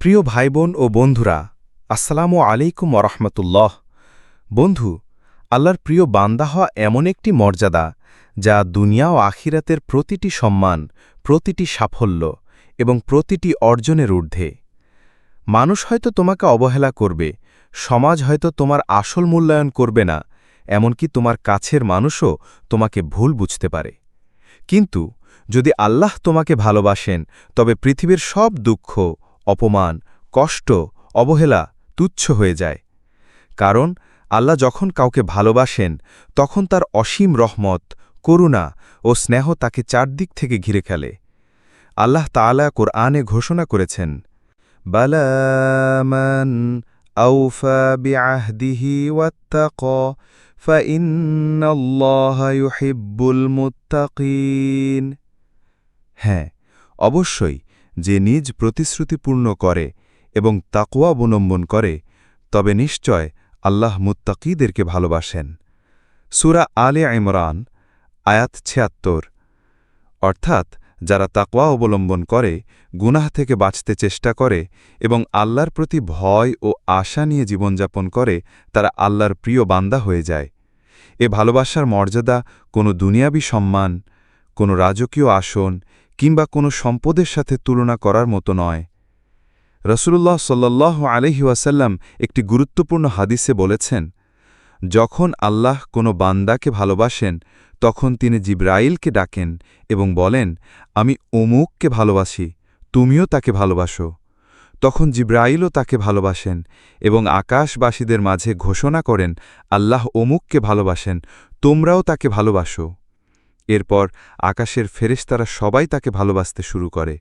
প্রিয় ভাই বোন ও বন্ধুরা, আসসালামু আলাইকুম ওরহমতুল্লাহ বন্ধু, আল্লাহর প্রিয় বান্দা হওয়া এমন একটি মর্যাদা যা দুনিয়া ও আখিরাতের প্রতিটি সম্মান, প্রতিটি সাফল্য এবং প্রতিটি অর্জনের ঊর্ধ্বে। মানুষ হয়তো তোমাকে অবহেলা করবে, সমাজ হয়তো তোমার আসল মূল্যায়ন করবে না, এমনকি তোমার কাছের মানুষও তোমাকে ভুল বুঝতে পারে। কিন্তু যদি আল্লাহ তোমাকে ভালোবাসেন, তবে পৃথিবীর সব দুঃখ অপমান, কষ্ট, অবহেলা তুচ্ছ হয়ে যায়। কারণ আল্লাহ যখন কাউকে ভালোবাসেন, তখন তার অসীম রহমত, করুণা ও স্নেহ তাকে চারদিক থেকে ঘিরে খেলে আল্লাহ তাআলা কোরআনে ঘোষণা করেছেন বালামান মুত্তাকিন। হ্যাঁ অবশ্যই যে নিজ প্রতিশ্রুতিপূর্ণ করে এবং তাকওয়া অবলম্বন করে, তবে নিশ্চয় আল্লাহ মুত্তাকিদেরকে ভালোবাসেন। সুরা আলে ইমরান, আয়াত ছিয়াত্তর। অর্থাৎ, যারা তাকওয়া অবলম্বন করে, গুনাহ থেকে বাঁচতে চেষ্টা করে এবং আল্লাহর প্রতি ভয় ও আশা নিয়ে জীবনযাপন করে, তারা আল্লাহর প্রিয় বান্দা হয়ে যায়। এ ভালোবাসার মর্যাদা কোনো দুনিয়াবী সম্মান, কোনো রাজকীয় আসন কিংবা কোনো সম্পদের সাথে তুলনা করার মতো নয়। রসুল্লাহ সাল্লাহ আলহি ওয়াসাল্লাম একটি গুরুত্বপূর্ণ হাদিসে বলেছেন, যখন আল্লাহ কোনো বান্দাকে ভালোবাসেন, তখন তিনি জিব্রাইলকে ডাকেন এবং বলেন, আমি অমুককে ভালোবাসি, তুমিও তাকে ভালোবাসো তখন জিব্রাইলও তাকে ভালোবাসেন এবং আকাশবাসীদের মাঝে ঘোষণা করেন, আল্লাহ অমুককে ভালোবাসেন, তোমরাও তাকে ভালোবাসো। এরপর আকাশের ফেরেশতারা সবাই তাকে ভালোবাসতে শুরু করে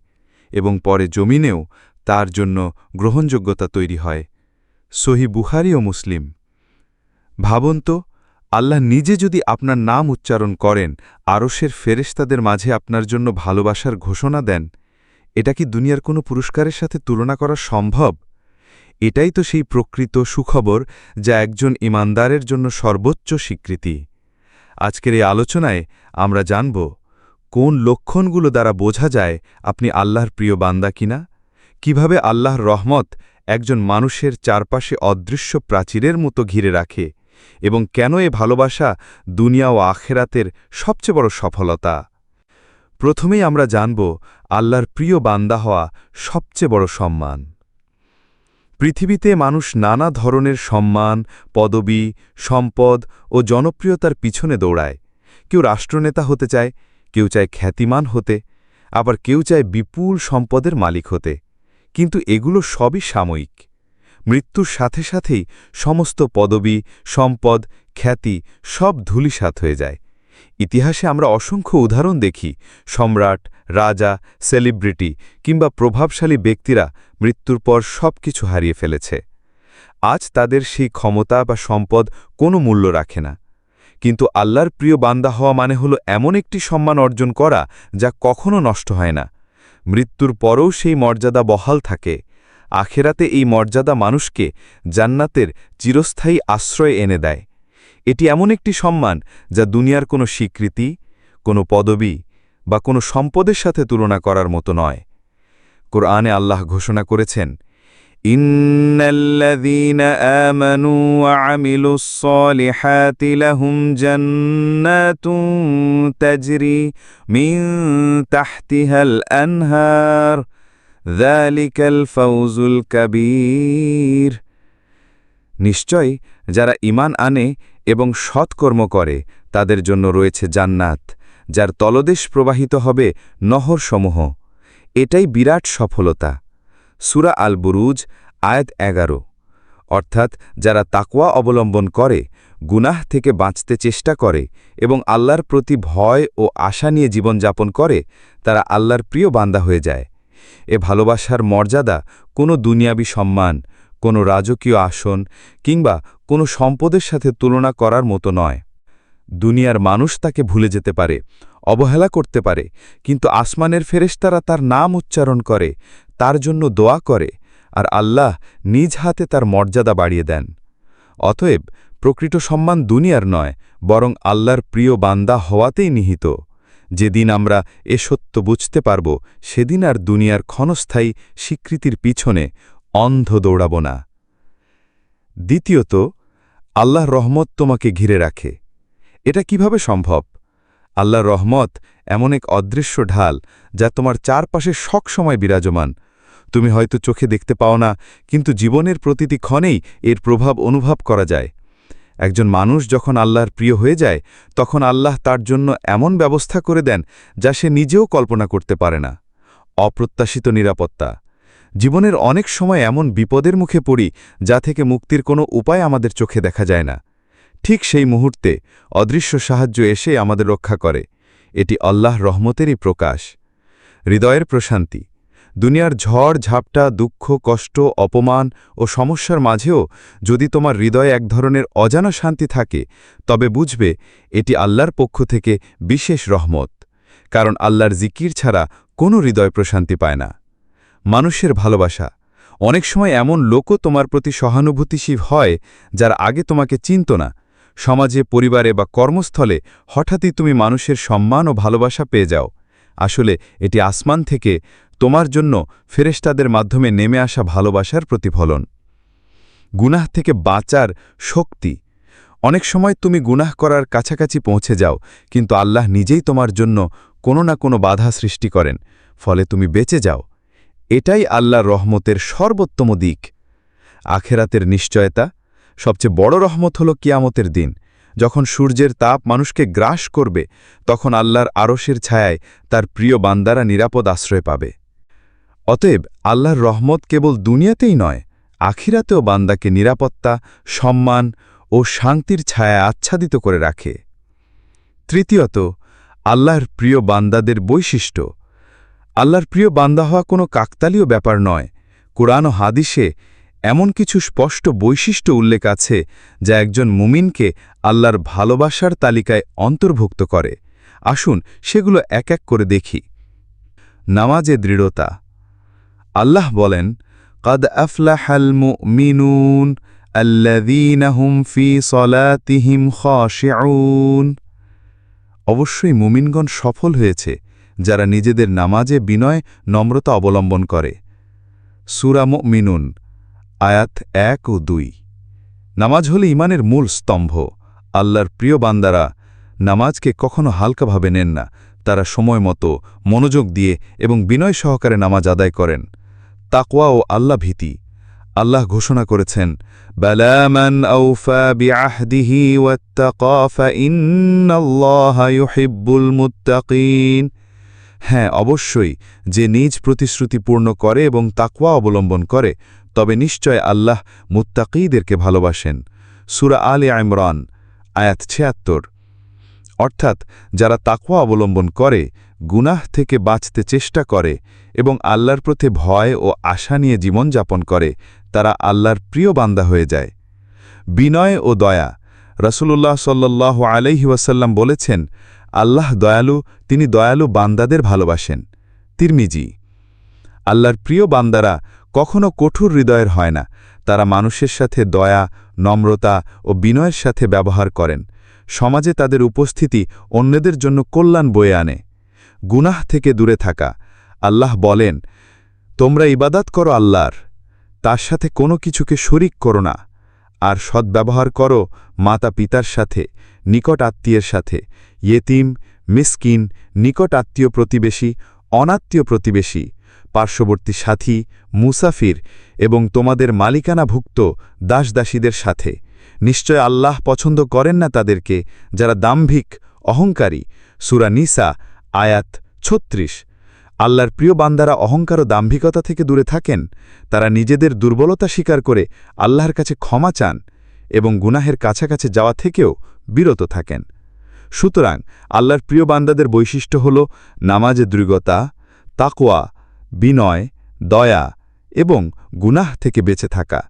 এবং পরে জমিনেও তার জন্য গ্রহণযোগ্যতা তৈরি হয়। সহি বুহারি ও মুসলিম। ভাবন তো, আল্লাহ নিজে যদি আপনার নাম উচ্চারণ করেন, আরশের ফেরেশতাদের মাঝে আপনার জন্য ভালোবাসার ঘোষণা দেন, এটা কি দুনিয়ার কোনো পুরস্কারের সাথে তুলনা করা সম্ভব? এটাই তো সেই প্রকৃত সুখবর যা একজন ইমানদারের জন্য সর্বোচ্চ স্বীকৃতি। আজকের এই আলোচনায় আমরা জানব, কোন লক্ষণগুলো দ্বারা বোঝা যায় আপনি আল্লাহর প্রিয় বান্দা কিনা? কীভাবে আল্লাহর রহমত একজন মানুষের চারপাশে অদৃশ্য প্রাচীরের মতো ঘিরে রাখে? এবং কেন এ ভালোবাসা দুনিয়া ও আখেরাতের সবচেয়ে বড় সফলতা? প্রথমেই আমরা জানব, আল্লাহর প্রিয় বান্দা হওয়া সবচেয়ে বড় সম্মান। পৃথিবীতে মানুষ নানা ধরনের সম্মান, পদবি, সম্পদ ও জনপ্রিয়তার পিছনে দৌড়ায়। কেউ রাষ্ট্রনেতা হতে চায়, কেউ চায় খ্যাতিমান হতে, আবার কেউ চায় বিপুল সম্পদের মালিক হতে। কিন্তু এগুলো সবই সাময়িক। মৃত্যুর সাথে সাথেই সমস্ত পদবি, সম্পদ, খ্যাতি সব ধুলিসাত হয়ে যায়। ইতিহাসে আমরা অসংখ্য উদাহরণ দেখি। সম্রাট, রাজা, সেলিব্রিটি কিংবা প্রভাবশালী ব্যক্তিরা মৃত্যুর পর সব কিছু হারিয়ে ফেলেছে। আজ তাদের সেই ক্ষমতা বা সম্পদ কোনো মূল্য রাখে না। কিন্তু আল্লাহর প্রিয় বান্দা হওয়া মানে হল এমন একটি সম্মান অর্জন করা যা কখনো নষ্ট হয় না। মৃত্যুর পরও সেই মর্যাদা বহাল থাকে। আখেরাতে এই মর্যাদা মানুষকে জান্নাতের চিরস্থায়ী আশ্রয় এনে দেয়। এটি এমন একটি সম্মান যা দুনিয়ার কোনো স্বীকৃতি, কোনো পদবি বা কোনো সম্পদের সাথে তুলনা করার মতো নয়। কোরআনে আল্লাহ ঘোষণা করেছেন কাবীর। নিশ্চয় যারা ইমান আনে এবং সৎকর্ম করে, তাদের জন্য রয়েছে জান্নাত, যার তলদেশ প্রবাহিত হবে নহরসমূহ। এটাই বিরাট সফলতা। সুরা আল বুরুজ আয়াত এগারো। অর্থাৎ, যারা তাকওয়া অবলম্বন করে, গুনাহ থেকে বাঁচতে চেষ্টা করে এবং আল্লাহর প্রতি ভয় ও আশা নিয়ে জীবনযাপন করে, তারা আল্লাহর প্রিয় বান্দা হয়ে যায়। এ ভালোবাসার মর্যাদা কোনো দুনিয়াবি সম্মান কোনো রাজকীয় আসন কিংবা কোনো সম্পদের সাথে তুলনা করার মতো নয়। দুনিয়ার মানুষ তাকে ভুলে যেতে পারে, অবহেলা করতে পারে, কিন্তু আসমানের ফেরেস্তারা তার নাম উচ্চারণ করে, তার জন্য দোয়া করে আর আল্লাহ নিজ হাতে তার মর্যাদা বাড়িয়ে দেন। অতএব প্রকৃত সম্মান দুনিয়ার নয়, বরং আল্লাহর প্রিয় বান্দা হওয়াতেই নিহিত। যেদিন আমরা এ সত্য বুঝতে পারব, সেদিন আর দুনিয়ার ক্ষণস্থায়ী স্বীকৃতির পিছনে অন্ধ দৌড়াব না। দ্বিতীয়ত আল্লাহ রহমত তোমাকে ঘিরে রাখে। এটা কীভাবে সম্ভব? আল্লাহ রহমত এমন এক অদৃশ্য ঢাল যা তোমার চারপাশে সবসময় বিরাজমান। তুমি হয়তো চোখে দেখতে পাও না, কিন্তু জীবনের প্রতিটি ক্ষণেই এর প্রভাব অনুভব করা যায়। একজন মানুষ যখন আল্লাহর প্রিয় হয়ে যায়, তখন আল্লাহ তার জন্য এমন ব্যবস্থা করে দেন যা সে নিজেও কল্পনা করতে পারে না। অপ্রত্যাশিত নিরাপত্তা। জীবনের অনেক সময় এমন বিপদের মুখে পড়ি, যা থেকে মুক্তির কোনো উপায় আমাদের চোখে দেখা যায় না। ঠিক সেই মুহূর্তে অদৃশ্য সাহায্য এসে আমাদের রক্ষা করে। এটি আল্লাহ রহমতেরই প্রকাশ। হৃদয়ের প্রশান্তি। দুনিয়ার ঝড়, ঝাপটা, দুঃখ, কষ্ট, অপমান ও সমস্যার মাঝেও যদি তোমার হৃদয়ে এক ধরনের অজানা শান্তি থাকে, তবে বুঝবে এটি আল্লাহর পক্ষ থেকে বিশেষ রহমত। কারণ আল্লাহর জিকির ছাড়া কোনো হৃদয় প্রশান্তি পায় না। মানুষের ভালোবাসা। অনেক সময় এমন লোকও তোমার প্রতি সহানুভূতিশীল হয়, যার আগে তোমাকে চিনত না। সমাজে, পরিবারে বা কর্মস্থলে হঠাৎই তুমি মানুষের সম্মান ও ভালোবাসা পেয়ে যাও। আসলে এটি আসমান থেকে তোমার জন্য ফেরেশতাদের মাধ্যমে নেমে আসা ভালোবাসার প্রতিফলন। গুনাহ থেকে বাঁচার শক্তি। অনেক সময় তুমি গুনাহ করার কাছাকাছি পৌঁছে যাও, কিন্তু আল্লাহ নিজেই তোমার জন্য কোনো না কোনো বাধা সৃষ্টি করেন। ফলে তুমি বেঁচে যাও। এটাই আল্লাহর রহমতের সর্বোত্তম দিক। আখেরাতের নিশ্চয়তা সবচেয়ে বড় রহমত হল কিয়ামতের দিন, যখন সূর্যের তাপ মানুষকে গ্রাস করবে, তখন আল্লাহর আরশের ছায়ায় তার প্রিয় বান্দারা নিরাপদ আশ্রয় পাবে। অতএব আল্লাহর রহমত কেবল দুনিয়াতেই নয়, আখিরাতেও বান্দাকে নিরাপত্তা, সম্মান ও শান্তির ছায়া আচ্ছাদিত করে রাখে। তৃতীয়ত, আল্লাহর প্রিয় বান্দাদের বৈশিষ্ট্য আল্লাহর প্রিয় বান্দা হওয়া কোনো কাকতালীয় ব্যাপার নয়। কোরআন ও হাদিসে এমন কিছু স্পষ্ট বৈশিষ্ট্য উল্লেখ আছে, যা একজন মুমিনকে আল্লাহর ভালোবাসার তালিকায় অন্তর্ভুক্ত করে। আসুন সেগুলো এক এক করে দেখি। নামাজে দৃঢ়তা। আল্লাহ বলেন, কদ আফলাহাল হুম ফি অবশ্যই মুমিনগণ সফল হয়েছে যারা নিজেদের নামাজে বিনয়, নম্রতা অবলম্বন করে। সুরা মিনুন আয়াত এক ও দুই। নামাজ হলে ইমানের মূল স্তম্ভ। আল্লাহর প্রিয় বান্দারা নামাজকে কখনো হালকাভাবে নেন না। তারা সময় মতো মনোযোগ দিয়ে এবং বিনয় সহকারে নামাজ আদায় করেন। তাকওয়া ও আল্লাহ ভীতি। আল্লাহ ঘোষণা করেছেন বালামান হ্যাঁ অবশ্যই, যে নিজ প্রতিশ্রুতি পূর্ণ করে এবং তাকওয়া অবলম্বন করে, তবে নিশ্চয় আল্লাহ মুত্তাকিদেরকে ভালোবাসেন। সুরা আলে ইমরান, আয়াত ছিয়াত্তর। অর্থাৎ, যারা তাকওয়া অবলম্বন করে, গুনাহ থেকে বাঁচতে চেষ্টা করে এবং আল্লাহর প্রতি ভয় ও আশা নিয়ে জীবনযাপন করে, তারা আল্লাহর প্রিয় বান্দা হয়ে যায়। বিনয় ও দয়া রসুল্লাহ সাল্লাহ আলাইহি ওয়াসাল্লাম বলেছেন আল্লাহ দয়ালু, তিনি দয়ালু বান্দাদের ভালোবাসেন। তিরমিজি, আল্লাহর প্রিয় বান্দারা কখনো কঠোর হৃদয়ের হয় না। তারা মানুষের সাথে দয়া, নম্রতা ও বিনয়ের সাথে ব্যবহার করেন। সমাজে তাদের উপস্থিতি অন্যদের জন্য কল্যাণ বয়ে আনে। গুনাহ থেকে দূরে থাকা। আল্লাহ বলেন, তোমরা ইবাদাত করো আল্লাহর। তার সাথে কোনো কিছুকে শরিক করো না। আর সদ্ব্যবহার করো মাতা পিতার সাথে। নিকট আত্মীয়ের সাথে, ইয়েতিম, মিসকিন, নিকট আত্মীয় প্রতিবেশী, অনাত্মীয় প্রতিবেশী, পার্শ্ববর্তী সাথী, মুসাফির এবং তোমাদের মালিকানাভুক্ত দাসদাসীদের সাথে। নিশ্চয় আল্লাহ পছন্দ করেন না তাদেরকে যারা দাম্ভিক, অহংকারী। সুরা নিসা, আয়াত ছত্রিশ। আল্লাহর প্রিয় বান্দারা অহংকার ও দাম্ভিকতা থেকে দূরে থাকেন। তারা নিজেদের দুর্বলতা স্বীকার করে আল্লাহর কাছে ক্ষমা চান এবং গুনাহের কাছাকাছি যাওয়া থেকেও বিরত থাকেন। সুতরাং আল্লাহর প্রিয় বান্দাদের বৈশিষ্ট্য হল নামাজে দৃঢ়তা তাকোয়া বিনয়, দয়া এবং গুনাহ থেকে বেঁচে থাকা।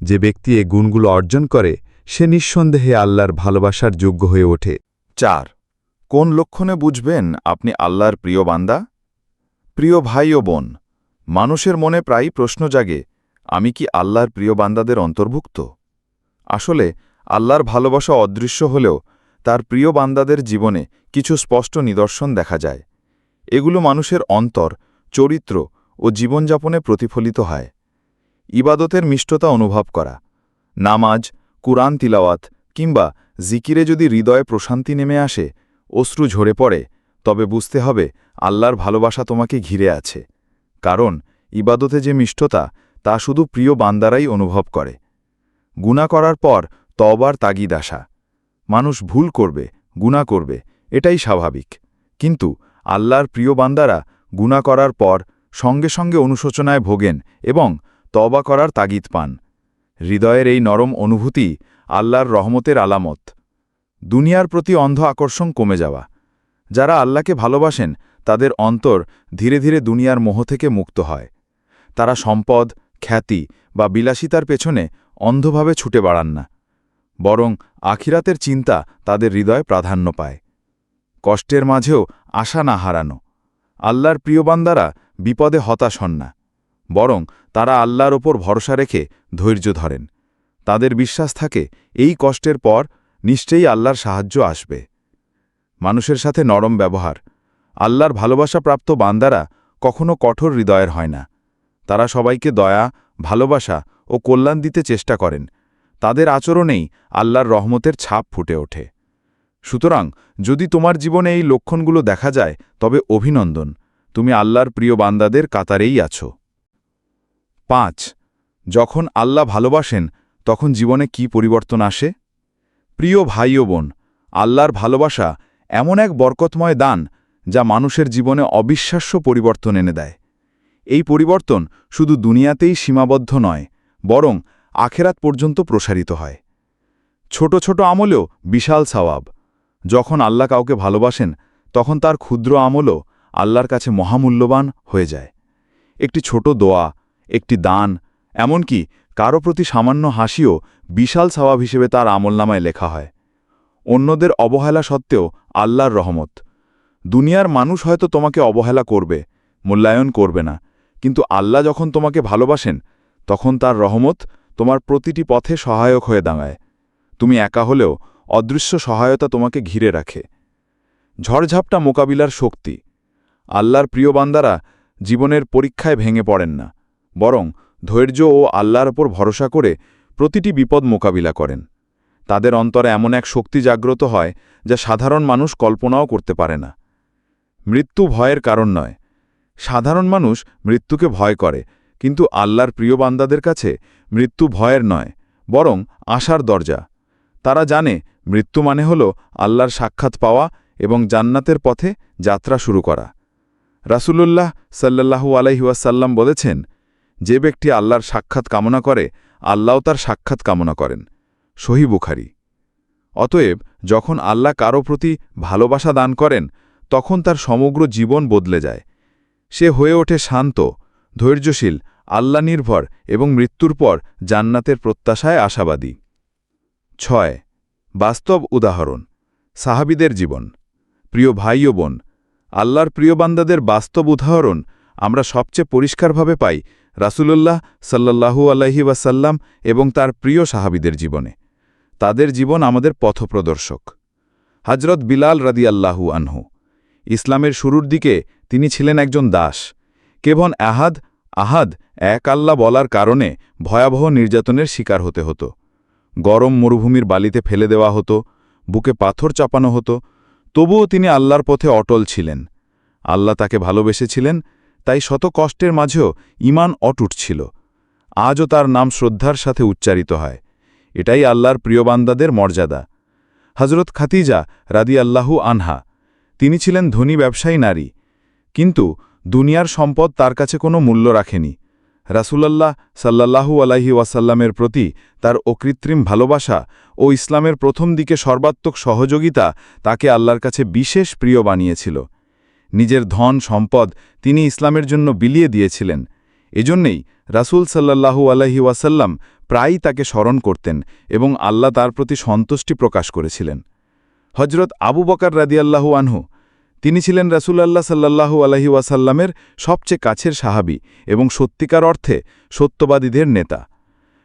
যে ব্যক্তি এ গুণগুলো অর্জন করে, সে নিঃসন্দেহে আল্লাহর ভালোবাসার যোগ্য হয়ে ওঠে। চার, কোন লক্ষণে বুঝবেন আপনি আল্লাহর প্রিয় বান্দা? প্রিয় ভাই ও বোন, মানুষের মনে প্রায়ই প্রশ্ন জাগে, আমি কি আল্লাহর প্রিয় বান্দাদের অন্তর্ভুক্ত? আসলে আল্লাহর ভালোবাসা অদৃশ্য হলেও তার প্রিয় বান্দাদের জীবনে কিছু স্পষ্ট নিদর্শন দেখা যায়। এগুলো মানুষের অন্তর, চরিত্র ও জীবনযাপনে প্রতিফলিত হয়। ইবাদতের মিষ্টতা অনুভব করা, নামাজ, কুরআন তিলাওয়াত কিংবা জিকিরে যদি হৃদয়ে প্রশান্তি নেমে আসে, অশ্রু ঝরে পড়ে, তবে বুঝতে হবে আল্লাহর ভালোবাসা তোমাকে ঘিরে আছে। কারণ ইবাদতে যে মিষ্টতা, তা শুধু প্রিয় বান্দারাই অনুভব করে। গুণা করার পর তবার তাগিদ আসা। মানুষ ভুল করবে গুণা করবে, এটাই স্বাভাবিক। কিন্তু আল্লাহর প্রিয় বান্দারা গুণা করার পর সঙ্গে সঙ্গে অনুশোচনায় ভোগেন এবং তবা করার তাগিদ পান। হৃদয়ের এই নরম অনুভূতি আল্লাহর রহমতের আলামত। দুনিয়ার প্রতি অন্ধ আকর্ষণ কমে যাওয়া। যারা আল্লাহকে ভালোবাসেন, তাদের অন্তর ধীরে ধীরে দুনিয়ার মোহ থেকে মুক্ত হয়। তারা সম্পদ, খ্যাতি বা বিলাসিতার পেছনে অন্ধভাবে ছুটে বাড়ান না। বরং আখিরাতের চিন্তা তাদের হৃদয়ে প্রাধান্য পায়। কষ্টের মাঝেও আশা না হারানো। আল্লাহর প্রিয়বান্দারা বিপদে হতাশ হন না। বরং তারা আল্লাহর ওপর ভরসা রেখে ধৈর্য ধরেন। তাদের বিশ্বাস থাকে, এই কষ্টের পর নিশ্চয়ই আল্লাহর সাহায্য আসবে। মানুষের সাথে নরম ব্যবহার। আল্লাহর ভালোবাসাপ্রাপ্ত বান্দারা কখনো কঠোর হৃদয়ের হয় না। তারা সবাইকে দয়া, ভালোবাসা ও কল্যাণ দিতে চেষ্টা করেন। তাদের আচরণেই আল্লাহর রহমতের ছাপ ফুটে ওঠে। সুতরাং, যদি তোমার জীবনে এই লক্ষণগুলো দেখা যায়, তবে অভিনন্দন, তুমি আল্লাহর প্রিয় বান্দাদের কাতারেই আছো। পাঁচ, যখন আল্লাহ ভালোবাসেন, তখন জীবনে কি পরিবর্তন আসে? প্রিয় ভাই ও বোন, আল্লাহর ভালোবাসা এমন এক বরকতময় দান যা মানুষের জীবনে অবিশ্বাস্য পরিবর্তন এনে দেয়। এই পরিবর্তন শুধু দুনিয়াতেই সীমাবদ্ধ নয়, বরং আখেরাত পর্যন্ত প্রসারিত হয়। ছোট ছোট আমলেও বিশাল সওয়াব। যখন আল্লাহ কাউকে ভালোবাসেন, তখন তার ক্ষুদ্র আমলও আল্লাহর কাছে মহামূল্যবান হয়ে যায়। একটি ছোট দোয়া, একটি দান, এমনকি কারও প্রতি সামান্য হাসিও বিশাল সওয়াব হিসেবে তার আমলনামায় লেখা হয়। অন্যদের অবহেলা সত্ত্বেও আল্লাহর রহমত। দুনিয়ার মানুষ হয়তো তোমাকে অবহেলা করবে, মূল্যায়ন করবে না, কিন্তু আল্লাহ যখন তোমাকে ভালোবাসেন, তখন তার রহমত তোমার প্রতিটি পথে সহায়ক হয়ে দাঁড়ায়। তুমি একা হলেও অদৃশ্য সহায়তা তোমাকে ঘিরে রাখে। ঝড়ঝাপটা মোকাবিলার শক্তি। আল্লাহর প্রিয় বান্দারা জীবনের পরীক্ষায় ভেঙে পড়েন না, বরং ধৈর্য ও আল্লাহর ওপর ভরসা করে প্রতিটি বিপদ মোকাবিলা করেন। তাদের অন্তরে এমন এক শক্তি জাগ্রত হয় যা সাধারণ মানুষ কল্পনাও করতে পারে না। মৃত্যু ভয়ের কারণ নয়। সাধারণ মানুষ মৃত্যুকে ভয় করে কিন্তু আল্লাহর প্রিয় বান্দাদের কাছে মৃত্যু ভয়ের নয়, বরং আশার দরজা। তারা জানে মৃত্যু মানে হল আল্লাহর সাক্ষাৎ পাওয়া এবং জান্নাতের পথে যাত্রা শুরু করা। রাসূলুল্লাহ সাল্লাল্লাহু আলাইহুয়াসাল্লাম বলেছেন, যে ব্যক্তি আল্লাহর সাক্ষাৎ কামনা করে আল্লাহ তার সাক্ষাৎ কামনা করেন। সহি বুখারি। অতএব যখন আল্লাহ কারও প্রতি ভালোবাসা দান করেন, তখন তার সমগ্র জীবন বদলে যায়। সে হয়ে ওঠে শান্ত ধৈর্যশীল, আল্লাহ নির্ভর এবং মৃত্যুর পর জান্নাতের প্রত্যাশায় আশাবাদী। ছয়, বাস্তব উদাহরণ, সাহাবিদের জীবন। প্রিয় ভাই ও বোন, আল্লাহর প্রিয় বান্দাদের বাস্তব উদাহরণ আমরা সবচেয়ে পরিষ্কারভাবে পাই রাসুলুল্লাহ সাল্লাল্লাহু আলাইহি ওয়াসাল্লাম এবং তার প্রিয় সাহাবিদের জীবনে। তাদের জীবন আমাদের পথপ্রদর্শক। হজরত বিলাল রাদি আল্লাহু আনহু, ইসলামের শুরুর দিকে তিনি ছিলেন একজন দাস। কেবন আহাদ আহাদ এক আল্লাহ বলার কারণে ভয়াবহ নির্যাতনের শিকার হতে হতো। গরম মরুভূমির বালিতে ফেলে দেওয়া হতো, বুকে পাথর চাপানো হতো, তবুও তিনি আল্লাহর পথে অটল ছিলেন। আল্লাহ তাকে ভালোবেসেছিলেন, তাই শত কষ্টের মাঝেও ইমান অটুট ছিল। আজও তার নাম শ্রদ্ধার সাথে উচ্চারিত হয়। এটাই আল্লাহর প্রিয়বান্দাদের মর্যাদা। হজরত খাতিজা রাদি আল্লাহু আনহা, তিনি ছিলেন ধনী ব্যবসায়ী নারী। কিন্তু দুনিয়ার সম্পদ তার কাছে কোনো মূল্য রাখেনি। রাসূলাল্লাহ সাল্লাল্লাহু আলাইহি ওয়াসাল্লামের প্রতি তার অকৃত্রিম ভালোবাসা ও ইসলামের প্রথম দিকে সর্বাত্মক সহযোগিতা তাকে আল্লাহর কাছে বিশেষ প্রিয় বানিয়েছিল। নিজের ধন, সম্পদ তিনি ইসলামের জন্য বিলিয়ে দিয়েছিলেন। এজন্যেই রাসূল সাল্লাল্লাহু আলাইহি ওয়াসাল্লাম প্রায়ই তাকে স্মরণ করতেন এবং আল্লাহ তার প্রতি সন্তুষ্টি প্রকাশ করেছিলেন। হজরত আবু বকার রাদিয়াল্লাহু আনহু তিনি ছিলেন রাসূলাল্লাহ সাল্লাল্লাহু আলহি ওয়াসাল্লামের সবচেয়ে কাছের সাহাবি এবং সত্যিকার অর্থে সত্যবাদীদের নেতা।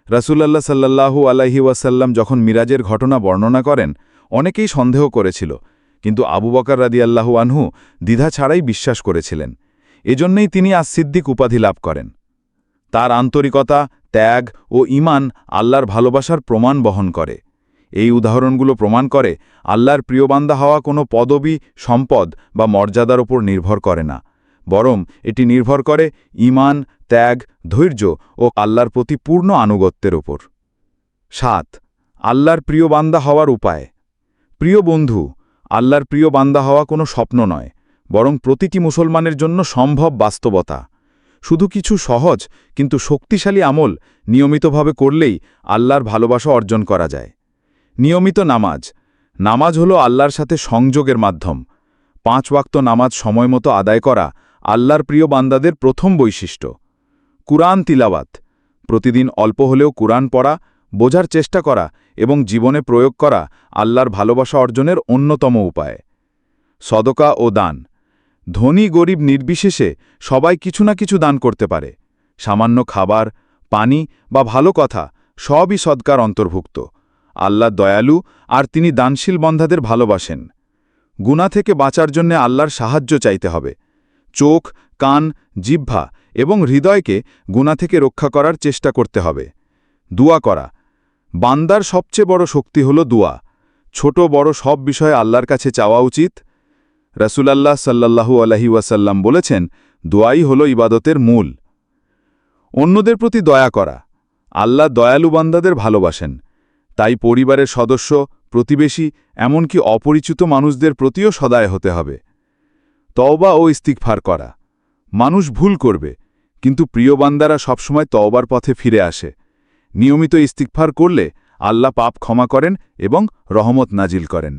রাসূলাল্লাহ সাল্লাল্লাহু আলহি ওয়াসাল্লাম যখন মিরাজের ঘটনা বর্ণনা করেন, অনেকেই সন্দেহ করেছিল, কিন্তু আবু বকর রাদিয়াল্লাহু আনহু দ্বিধা ছাড়াই বিশ্বাস করেছিলেন। এজন্যই তিনি আজ সিদ্দিক উপাধি লাভ করেন। তার আন্তরিকতা, ত্যাগ ও ইমান আল্লাহর ভালোবাসার প্রমাণ বহন করে। এই উদাহরণগুলো প্রমাণ করে আল্লাহর প্রিয়বান্দা হওয়া কোনো পদবি, সম্পদ বা মর্যাদার ওপর নির্ভর করে না। বরং এটি নির্ভর করে ইমান ত্যাগ, ধৈর্য ও আল্লাহর প্রতি পূর্ণ আনুগত্যের ওপর সাত, আল্লাহর প্রিয় বান্দা হওয়ার উপায়। প্রিয় বন্ধু, আল্লাহর প্রিয় বান্দা হওয়া কোনো স্বপ্ন নয়, বরং প্রতিটি মুসলমানের জন্য সম্ভব বাস্তবতা। শুধু কিছু সহজ, কিন্তু শক্তিশালী আমল নিয়মিতভাবে করলেই আল্লাহর ভালোবাসা অর্জন করা যায়। নিয়মিত নামাজ। নামাজ হলো আল্লাহর সাথে সংযোগের মাধ্যম। পাঁচ ওয়াক্ত নামাজ সময়মতো আদায় করা আল্লাহর প্রিয় বান্দাদের প্রথম বৈশিষ্ট্য। কুরআন তিলাওয়াত। প্রতিদিন অল্প হলেও কুরআন পড়া, বোঝার চেষ্টা করা এবং জীবনে প্রয়োগ করা আল্লাহর ভালোবাসা অর্জনের অন্যতম উপায়। সদকা ও দান। ধনী গরিব নির্বিশেষে সবাই কিছু না কিছু দান করতে পারে। সামান্য খাবার, পানি বা ভালো কথা সবই সদকার অন্তর্ভুক্ত। আল্লাহ দয়ালু আর তিনি দানশীল বন্ধাদের ভালোবাসেন। গুণা থেকে বাঁচার জন্যে আল্লাহর সাহায্য চাইতে হবে। চোখ, কান, জিহ্বা এবং হৃদয়কে গুণা থেকে রক্ষা করার চেষ্টা করতে হবে। দুয়া করা। বান্দার সবচেয়ে বড় শক্তি হল দুয়া। ছোট বড় সব বিষয়ে আল্লাহর কাছে চাওয়া উচিত। রসুলাল্লাহ সাল্লাল্লাহু আলহি ওয়াসাল্লাম বলেছেন, দোয়াই হল ইবাদতের মূল। অন্যদের প্রতি দয়া করা। আল্লাহ দয়ালু বান্দাদের ভালোবাসেন। তাই পরিবারের সদস্য, প্রতিবেশী, এমনকি অপরিচিত মানুষদের প্রতিও সদায় হতে হবে। তওবা ও ইস্তিকফার করা। মানুষ ভুল করবে, কিন্তু প্রিয় বান্দারা সবসময় তওবার পথে ফিরে আসে। নিয়মিত ইস্তিকফার করলে আল্লাহ পাপ ক্ষমা করেন এবং রহমত নাজিল করেন।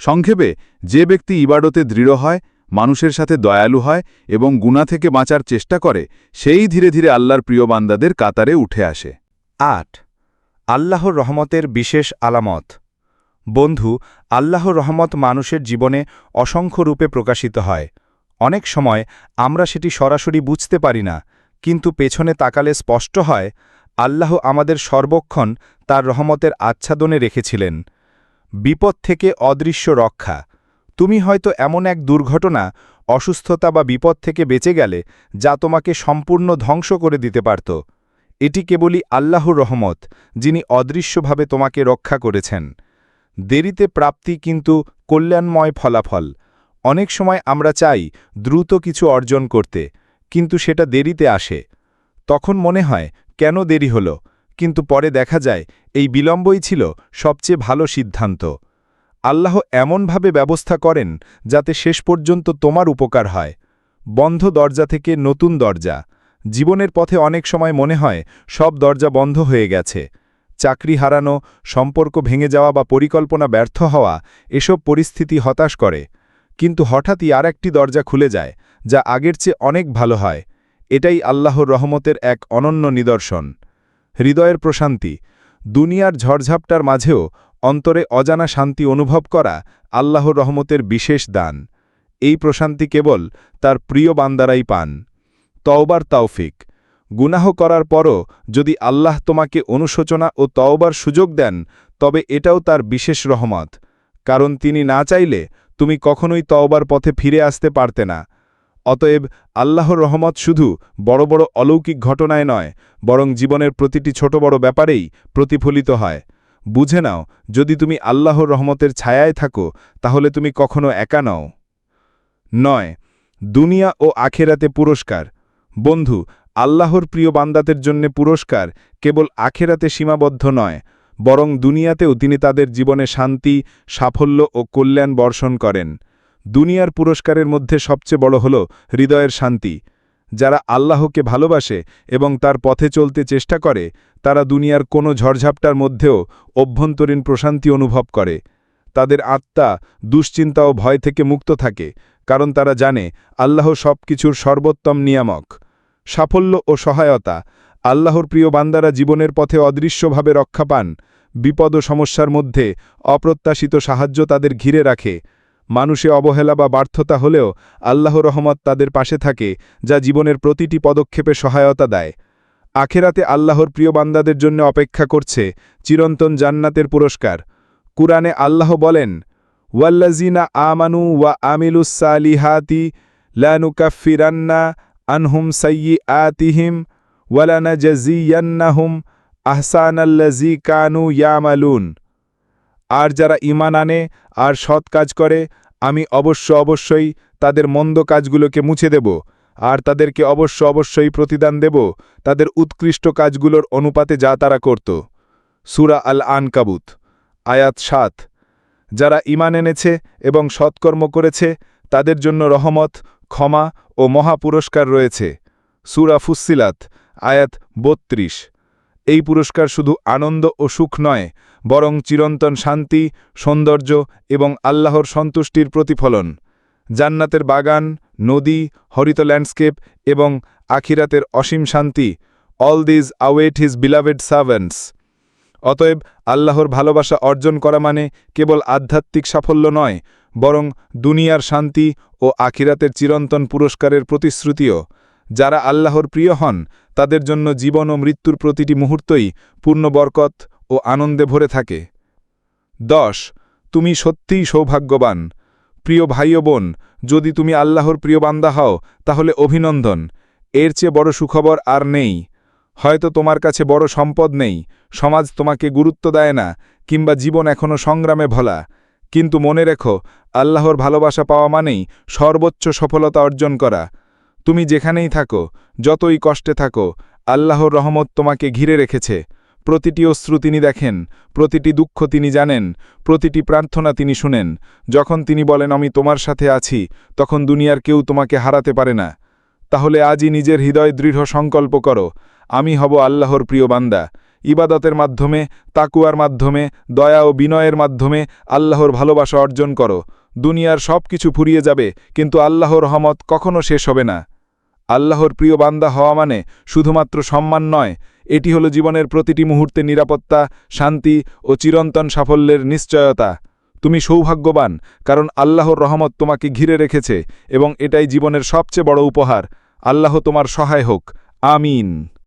সংক্ষেপে, যে ব্যক্তি ইবাডতে দৃঢ় হয়, মানুষের সাথে দয়ালু হয় এবং গুণা থেকে বাঁচার চেষ্টা করে, সেই ধীরে ধীরে আল্লাহর প্রিয় বান্দাদের কাতারে উঠে আসে। আট আল্লাহর রহমতের বিশেষ আলামত। বন্ধু, আল্লাহর রহমত মানুষের জীবনে অসংখ্য রূপে প্রকাশিত হয়। অনেক সময় আমরা সেটি সরাসরি বুঝতে পারি না, কিন্তু পেছনে তাকালে স্পষ্ট হয়, আল্লাহ আমাদের সর্বক্ষণ তার রহমতের আচ্ছাদনে রেখেছিলেন। বিপদ থেকে অদৃশ্য রক্ষা। তুমি হয়তো এমন এক দুর্ঘটনা, অসুস্থতা বা বিপদ থেকে বেঁচে গেলে যা তোমাকে সম্পূর্ণ ধ্বংস করে দিতে পারত। এটি কেবলই আল্লাহর রহমত, যিনি অদৃশ্যভাবে তোমাকে রক্ষা করেছেন। দেরিতে প্রাপ্তি কিন্তু কল্যাণময় ফলাফল। অনেক সময় আমরা চাই দ্রুত কিছু অর্জন করতে, কিন্তু সেটা দেরিতে আসে। তখন মনে হয়, কেন দেরি হল? কিন্তু পরে দেখা যায়, এই বিলম্বই ছিল সবচেয়ে ভালো সিদ্ধান্ত। আল্লাহ এমনভাবে ব্যবস্থা করেন, যাতে শেষ পর্যন্ত তোমার উপকার হয়। বন্ধ দরজা থেকে নতুন দরজা। জীবনের পথে অনেক সময় মনে হয় সব দরজা বন্ধ হয়ে গেছে। চাকরি হারানো, সম্পর্ক ভেঙে যাওয়া বা পরিকল্পনা ব্যর্থ হওয়া, এসব পরিস্থিতি হতাশ করে। কিন্তু হঠাৎই আর একটি দরজা খুলে যায়, যা আগের চেয়ে অনেক ভালো হয়। এটাই আল্লাহর রহমতের এক অনন্য নিদর্শন। হৃদয়ের প্রশান্তি, দুনিয়ার ঝড়ঝাপটার মাঝেও অন্তরে অজানা শান্তি অনুভব করা আল্লাহর রহমতের বিশেষ দান। এই প্রশান্তি কেবল তার প্রিয় বান্দারাই পান। তওবার তাওফিক। গুনাহ করার পরও যদি আল্লাহ তোমাকে অনুশোচনা ও তওবার সুযোগ দেন, তবে এটাও তার বিশেষ রহমত, কারণ তিনি না চাইলে তুমি কখনোই তওবার পথে ফিরে আসতে পারতে না। অতএব আল্লাহর রহমত শুধু বড় বড় অলৌকিক ঘটনায় নয়, বরং জীবনের প্রতিটি ছোট বড় ব্যাপারেই প্রতিফলিত হয়। বুঝে নাও, যদি তুমি আল্লাহর রহমতের ছায়ায় থাকো, তাহলে তুমি কখনো একা নও। নয়, দুনিয়া ও আখেরাতে পুরস্কার। বন্ধু, আল্লাহর প্রিয় বান্দাতের জন্যে পুরস্কার কেবল আখেরাতে সীমাবদ্ধ নয়, বরং দুনিয়াতেও তিনি তাদের জীবনে শান্তি, সাফল্য ও কল্যাণ বর্ষণ করেন। দুনিয়ার পুরস্কারের মধ্যে সবচেয়ে বড় হল হৃদয়ের শান্তি। যারা আল্লাহকে ভালোবাসে এবং তার পথে চলতে চেষ্টা করে, তারা দুনিয়ার কোনো ঝড়ঝাপটার মধ্যেও অভ্যন্তরীণ প্রশান্তি অনুভব করে। তাদের আত্মা দুশ্চিন্তা ও ভয় থেকে মুক্ত থাকে, কারণ তারা জানে আল্লাহ সব কিছুর সর্বোত্তম নিয়ামক। সাফল্য ও সহায়তা। আল্লাহর প্রিয় বান্দারা জীবনের পথে অদৃশ্যভাবে রক্ষা পান। বিপদ ও সমস্যার মধ্যে অপ্রত্যাশিত সাহায্য তাদের ঘিরে রাখে। মানুষে অবহেলা বা ব্যর্থতা হলেও আল্লাহ রহমত তাদের পাশে থাকে, যা জীবনের প্রতিটি পদক্ষেপে সহায়তা দেয়। আখেরাতে আল্লাহর প্রিয় বান্দাদের জন্য অপেক্ষা করছে চিরন্তন জান্নাতের পুরস্কার। কুরআনে আল্লাহ বলেন ওয়াল্লাজিনা আমানু ওয়া আমিলুসালিহাতি লানুকাফিরান্না আনহুম সাইয়ি আতিহিম ওয়ালানা জাজিয়ান্নাহুম আহসানাল্লাজি কানু ইয়ামালুন। আর যারা ইমান আনে, আর সৎ কাজ করে, আমি অবশ্য অবশ্যই তাদের মন্দ কাজগুলোকে মুছে দেব, আর তাদেরকে অবশ্য অবশ্যই প্রতিদান দেব, তাদের উৎকৃষ্ট কাজগুলোর অনুপাতে যা তারা করত। সুরা আল আনকাবুত আয়াত সাত। যারা ইমান এনেছে এবং সৎকর্ম করেছে, তাদের জন্য রহমত, ক্ষমা ও মহা পুরস্কার রয়েছে। সুরা ফুসিলাত আয়াত বত্রিশ। এই পুরস্কার শুধু আনন্দ ও সুখ নয়, বরং চিরন্তন শান্তি, সৌন্দর্য এবং আল্লাহর সন্তুষ্টির প্রতিফলন। জান্নাতের বাগান, নদী, হরিত ল্যান্ডস্কেপ এবং আখিরাতের অসীম শান্তি all these await his beloved servants অতএব আল্লাহর ভালোবাসা অর্জন করা মানে কেবল আধ্যাত্মিক সাফল্য নয় বরং দুনিয়ার শান্তি ও আখিরাতের চিরন্তন পুরস্কারের প্রতিশ্রুতিও। যারা আল্লাহর প্রিয় হন, তাদের জন্য জীবন ও মৃত্যুর প্রতিটি মুহূর্তই পূর্ণ বরকত ও আনন্দে ভরে থাকে। দশ, তুমি সত্যিই সৌভাগ্যবান। প্রিয় ভাই ও বোন, যদি তুমি আল্লাহর প্রিয় বান্দা হও, তাহলে অভিনন্দন। এর চেয়ে বড় সুখবর আর নেই। হয়তো তোমার কাছে বড় সম্পদ নেই, সমাজ তোমাকে গুরুত্ব দেয় না, কিংবা জীবন এখনও সংগ্রামে ভলা। কিন্তু মনে রেখো, আল্লাহর ভালোবাসা পাওয়া মানেই সর্বোচ্চ সফলতা অর্জন করা। তুমি যেখানেই থাকো, যতই কষ্টে থাকো, আল্লাহর রহমত তোমাকে ঘিরে রেখেছে। প্রতিটি অশ্রু তিনি দেখেন, প্রতিটি দুঃখ তিনি জানেন, প্রতিটি প্রার্থনা তিনি শুনেন। যখন তিনি বলেন, আমি তোমার সাথে আছি তখন দুনিয়ার কেউ তোমাকে হারাতে পারে না। তাহলে আজই নিজের হৃদয় দৃঢ় সংকল্প করো, আমি হব আল্লাহর প্রিয় বান্দা। ইবাদতের মাধ্যমে, তাকুয়ার মাধ্যমে, দয়া ও বিনয়ের মাধ্যমে আল্লাহর ভালোবাসা অর্জন করো। দুনিয়ার সব কিছু ফুরিয়ে যাবে, কিন্তু আল্লাহর রহমত কখনো শেষ হবে না। আল্লাহর প্রিয় বান্দা হওয়া মানে শুধুমাত্র সম্মান নয়, এটি হলো জীবনের প্রতিটি মুহূর্তে নিরাপত্তা, শান্তি ও চিরন্তন সাফল্যের নিশ্চয়তা। তুমি সৌভাগ্যবান, কারণ আল্লাহর রহমত তোমাকে ঘিরে রেখেছে, এবং এটাই জীবনের সবচেয়ে বড় উপহার। আল্লাহ তোমার সহায় হোক। আমিন।